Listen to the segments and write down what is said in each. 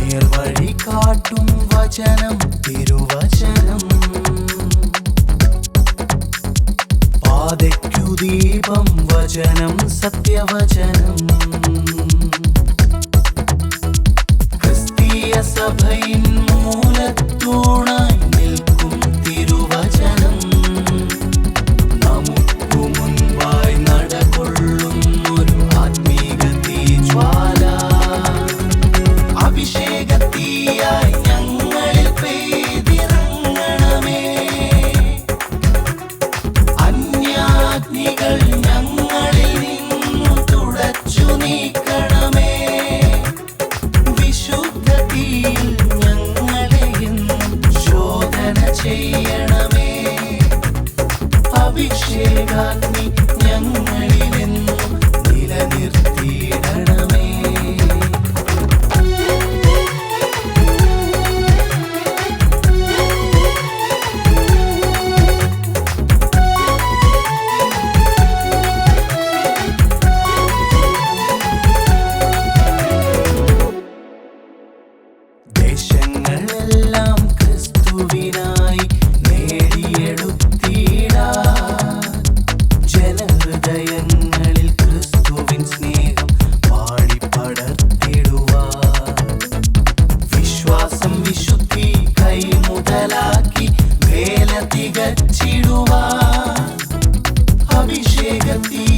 നേർവഴി കാട്ടും വചനം തിരുവചനം. പാതയ്ക്കു ദീപം വചനം സത്യവചനം. ക്രിസ്തീയ സഭയിൻ മൂലത്തൂണായി അന്യാഗ്നികൾ ഞങ്ങളിൽ നിന്നു തുടച്ചു നീക്കണമേ. വിശുദ്ധ തീയിൽ ഞങ്ങളെ ശോധന ചെയ്യണമേ. അഭിഷേകാഗ്നി നേടിയെടുത്തിടാ. ജനഹൃദയങ്ങളിൽ ക്രിസ്തുവിൻ സ്നേഹം വിശ്വാസം വിശുദ്ധി തികച്ചിടുവാ. അഭിഷേകത്തിയായി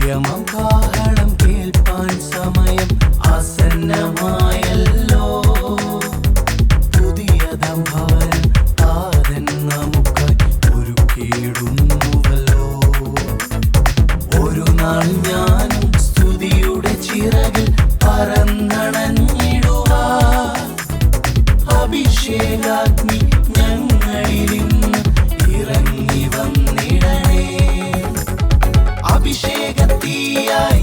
കാര്യമം കാഹളം കേൾപ്പാൻ സമയം ആസന്നമായല്ലോ. പുതിയതം ഭവനം താതൻ നമുക്കായി ഒരുക്കിയിടുന്നുവല്ലോ ഒരു നാൾ ഞാനും സ്തുതിയുടെ ചിറകിൽ പറന്നണഞ്ഞിടുക അഭിഷേകാഗ്നി I.